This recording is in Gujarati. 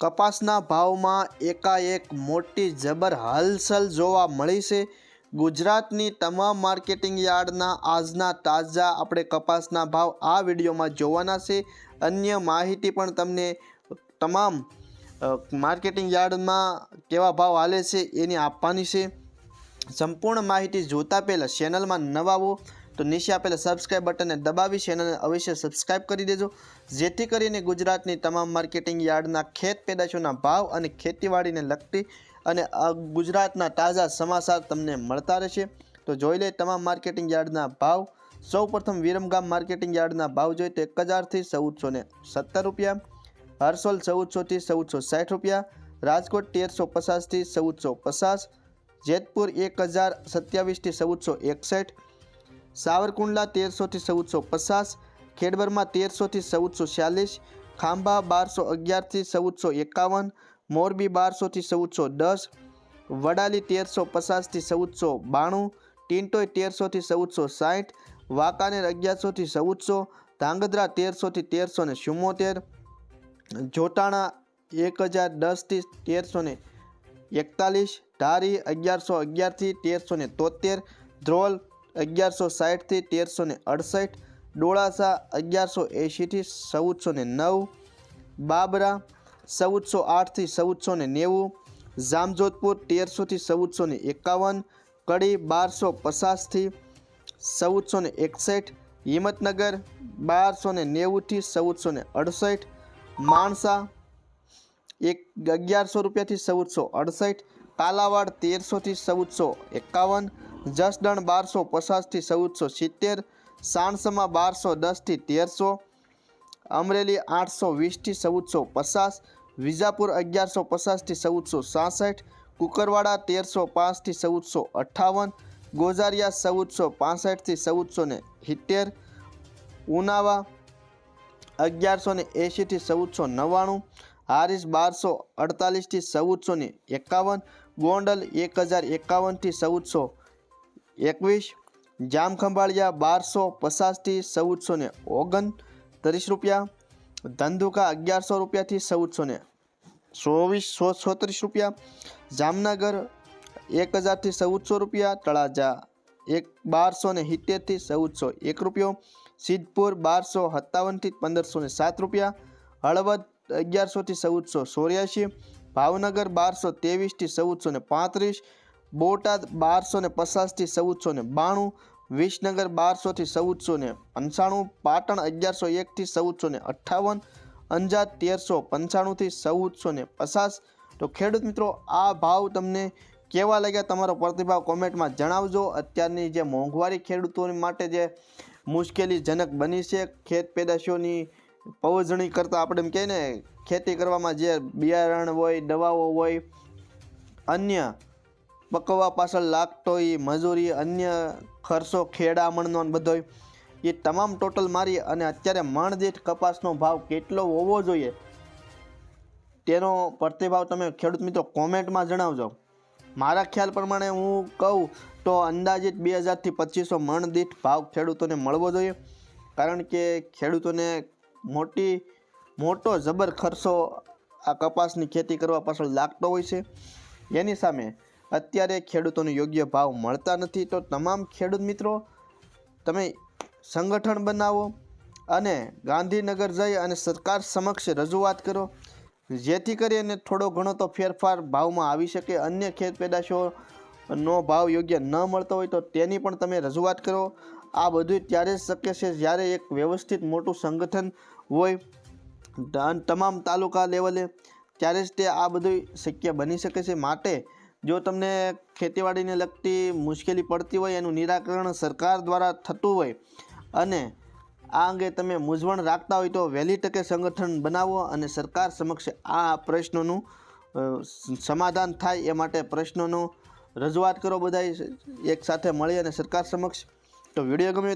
કપાસના ભાવમાં એકાએક મોટી જબર હલચલ જોવા મળી છે. ગુજરાતની તમામ માર્કેટિંગ યાર્ડના આજના તાજા આપણે કપાસના ભાવ આ વિડીયોમાં જોવાના છે. અન્ય માહિતી પણ તમને તમામ માર્કેટિંગ યાર્ડમાં કેવા ભાવ હાલે છે એની આપવાની છે. સંપૂર્ણ માહિતી જોતા પહેલાં ચેનલમાં નવા હો તો નીચે આપેલા સબસ્ક્રાઇબ બટનને દબાવી ચેનલને અવશ્ય સબસ્ક્રાઇબ કરી દેજો. જેથી કરીને ગુજરાતની તમામ માર્કેટિંગ યાર્ડના ખેત પેદાશોના ભાવ અને ખેતીવાડીને લગતી અને ગુજરાતના તાજા સમાચાર તમને મળતા રહેશે. તો જોઈ લે તમામ માર્કેટિંગ યાર્ડના ભાવ. સૌ પ્રથમ વિરમગામ માર્કેટિંગ યાર્ડના ભાવ જોઈએ તો એક હજારથી ચૌદસો ને સત્તર રૂપિયા. હરસોલ ચૌદસોથી ચૌદસો સાઠ રૂપિયા. રાજકોટ તેરસો પચાસથી ચૌદસો પચાસ જેતપુર એક હજાર સત્યાવીસથી ચૌદસો એકસઠ સાવરકુંડલા તેરસોથી ચૌદસો પચાસ, ખેડબરમાં તેરસોથી ચૌદસો ચાલીસ, ખાંભા બારસો અગિયારથી ચૌદસો એકાવન, મોરબી બારસોથી ચૌદસો દસ, વડાલી તેરસો પચાસથી ચૌદસો બાણું ટિન્ટોય તેરસોથી ચૌદસો સાઠ, વાંકાનેર અગિયારસોથી ચૌદસો, ધાંગધ્રા તેરસોથી તેરસો ને ચુમ્મોતેર, જોટાણા એક હજાર દસથી તેરસો ને એકતાલીસ, ધારી અગિયારસો અગિયારથી તેરસો ને તોતેર ધ્રોલ અગિયારસો સાઠથી તેરસો ને અડસઠ, ડોળાસા અગિયારસો એંશીથી ચૌદસો ને નવ, બાબરા ચૌદસો આઠથી ચૌદસો ને નેવું, જામજોધપુર તેરસોથી ચૌદસો ને એકાવન, કડી બારસો પચાસથી ચૌદસો ને એકસઠ, હિંમતનગર બારસો ને નેવુંથી ચૌદસો ને અડસઠ, માણસા એક અગિયારસો રૂપિયાથી ચૌદસો અડસઠ, કાલાવાડ તેરસોથી ચૌદસો એકાવન જસદણ બારસો પચાસથી ચૌદસો સિત્તેર, સાણસમાં બારસો દસથી તેરસો, અમરેલી આઠસો વીસથી ચૌદસો પચાસ, વિજાપુર અગિયારસો પચાસથી ચૌદસો સાસઠ, કુકરવાડા તેરસો પાંચથી ચૌદસો અઠ્ઠાવન ગોઝારિયા ચૌદસો પાસઠથી ચૌદસો ને સિત્તેર, ઉનાવા અગિયારસો ને એંશીથી ચૌદસો નવ્વાણું, હારીસ બારસો અડતાલીસથી ચૌદસો ને એકાવન, ગોંડલ એક હજાર એકાવનથી ચૌદસો એકવીસ જામખંભાળિયા બારસો પચાસથી ચૌદસો ને ઓગણત્રીસ રૂપિયા, ધંધુકા અગિયારસો રૂપિયાથી ચૌદસો ને ચોવીસ, સો છોત્રીસ રૂપિયા, જામનગર એક હજારથી ચૌદસો રૂપિયા, તળાજા એક, બારસો ને સિત્તેરથી ચૌદસો એક રૂપિયો, સિદ્ધપુર બારસો સત્તાવનથી પંદરસો ને સાત રૂપિયા, હળવદ અગિયારસોથી ચૌદસો ચોર્યાસી, ભાવનગર બારસો ત્રેવીસથી ચૌદસો ને પાંત્રીસ બોટાદ બારસો ને પચાસથી ચૌદસો ને બાણું, વિસનગર બારસોથી ચૌદસો ને પંચાણું, પાટણ અગિયારસો એકથી ચૌદસો ને અઠ્ઠાવન, અંજાર તેરસો પંચાણુંથી ચૌદસો ને પચાસ. તો ખેડૂત મિત્રો, આ ભાવ તમને કેવા લાગ્યા તમારો પ્રતિભાવ કોમેન્ટમાં જણાવજો. અત્યારની જે મોંઘવારી ખેડૂતો માટે જે મુશ્કેલીજનક બની છે, ખેત પેદાશોની પવજણી કરતાં આપણે એમ કહીએ ને, ખેતી કરવામાં જે બિયારણ હોય, દવાઓ હોય, અન્ય પકવવા પાછળ લાગતો એ મજૂરી, અન્ય ખર્ચો, ખેડામણનો બધો એ તમામ ટોટલ મારી અને અત્યારે મણ દીઠ કપાસનો ભાવ કેટલો હોવો જોઈએ? તેનો પ્રતિભાવ તમે ખેડૂત મિત્રો કોમેન્ટમાં જણાવજો. મારા ખ્યાલ પ્રમાણે હું કહું તો અંદાજિત બે હજારથી પચીસો મણ દીઠ ભાવ ખેડૂતોને મળવો જોઈએ. કારણ કે ખેડૂતોને મોટી, મોટો જબર ખર્ચો આ કપાસની ખેતી કરવા પાછળ લાગતો હોય છે. એની સામે અત્યારે ખેડૂતોને યોગ્ય ભાવ મળતા નથી તો તમામ ખેડૂત મિત્રો, તમે સંગઠન બનાવો અને ગાંધીનગર જઈ અને સરકાર સમક્ષ રજૂઆત કરો. જેથી કરીને થોડો ઘણો તો ફેરફાર ભાવમાં આવી શકે. અન્ય ખેત પેદાશોનો ભાવ યોગ્ય ન મળતો હોય તો તેની પણ તમે રજૂઆત કરો. આ બધું ત્યારે જ શક્ય છે જ્યારે એક વ્યવસ્થિત મોટું સંગઠન હોય તમામ તાલુકા લેવલે, ત્યારે જ તે આ બધું શક્ય બની શકે છે. માટે જો તમને ખેતીવાડીને લગતી મુશ્કેલી પડતી હોય, એનું નિરાકરણ સરકાર દ્વારા થતું હોય અને આ અંગે તમે મૂંઝવણ રાખતા હોય તો વહેલી તકે સંગઠન બનાવો અને સરકાર સમક્ષ આ પ્રશ્નોનું સમાધાન થાય એ માટે પ્રશ્નોનું રજૂઆત કરો બધાય એક સાથે મળી અને સરકાર સમક્ષ. તો વીડિયો તો